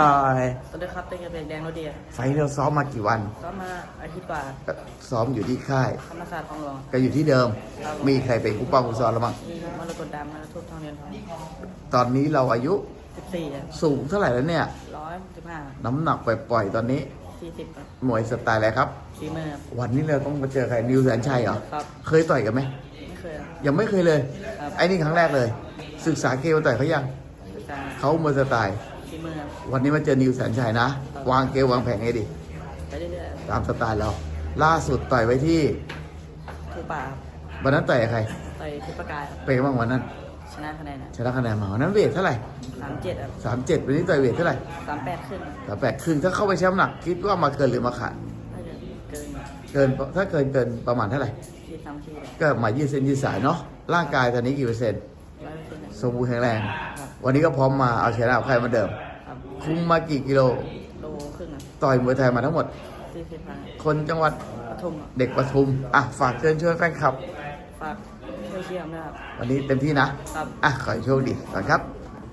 อ่าสวัสดีครับเต็งกระเบนแดงโรเดียไฟล์เราซ้อมมากี่วันก็มาอาทิตย์กว่าซ้อมอยู่ที่ค่าย ธรรมศาสตร์ทองหลวงก็อยู่ที่เดิม มีใครเป็นผู้ป้องผู้ซ้อมแล้วมั้งมีมรกตดำมาทุบทองเรียนทองตอนนี้เราอายุสิบสี่สูงเท่าไหร่แล้วเนี่ย ร้อยสิบห้าน้ำหนักปล่อยๆตอนนี้สี่สิบมวยสไตล์อะไรครับ สี่มือครับวันนี้เราต้องมาเจอใครนิวแสนชัยเหรอ ครับ เคยต่อยกันไหม ไม่เคยครับ ยังไม่เคยเลย ครับ ไอ้นี่ครั้งแรกเลย ศึกษาเกมมาต่อยเขายัง ศึกษาเขามวยสไตล์ สี่มือครับวันนี้มาเจอนิวแสนชัยนะ วางเกมวางแผนให้ดีไปเรื่อยตามสไตล์เรา ล่าสุดต่อยไว้ที่ๆทูป่าครับวันนั้นต่อยกับใคร ต่อยทิพย์ประกายครับเป็นไงบ้างวันนั้น ชนะคะแนนชนะคะแนนมาวันนั้นเวทเท่าไหร่สามเจ็ดครับสามเจ็ดวันนี้ต่อยเวทเท่าไหร่สามแปดขึ้นสามแปดครึ่งถ้าเข้าไปแชมป์หนักคิดว่ามาเกินหรือมาขาด น่าจะเกินเกิน ถ้าเกินเกินประมาณเท่าไหร่ ที่สามที่เลยก็หมายยืดเส้นยืดสายเนาะ ร่างกายตอนนี้กี่เปอร์เซ็นต์ ร้อยเปอร์เซ็นต์สมบูรณ์แข็งแรงครับวันนี้ก็พร้อมมาเอาชนะใครเหมาเดิม ครับคุมมากี่กิโล โลครึ่งครับต่อยมวยไทยมาทั้งหมด สี่สิบพันคนจังหวัดปทุมครับเด็กปทุมอะฝากเชิญชวนแฟนคลับ ฝากช่วยเชียร์ด้วยครับ วันนี้เต็มที่นะครับ อะขอให้โชคดีก่อนครับ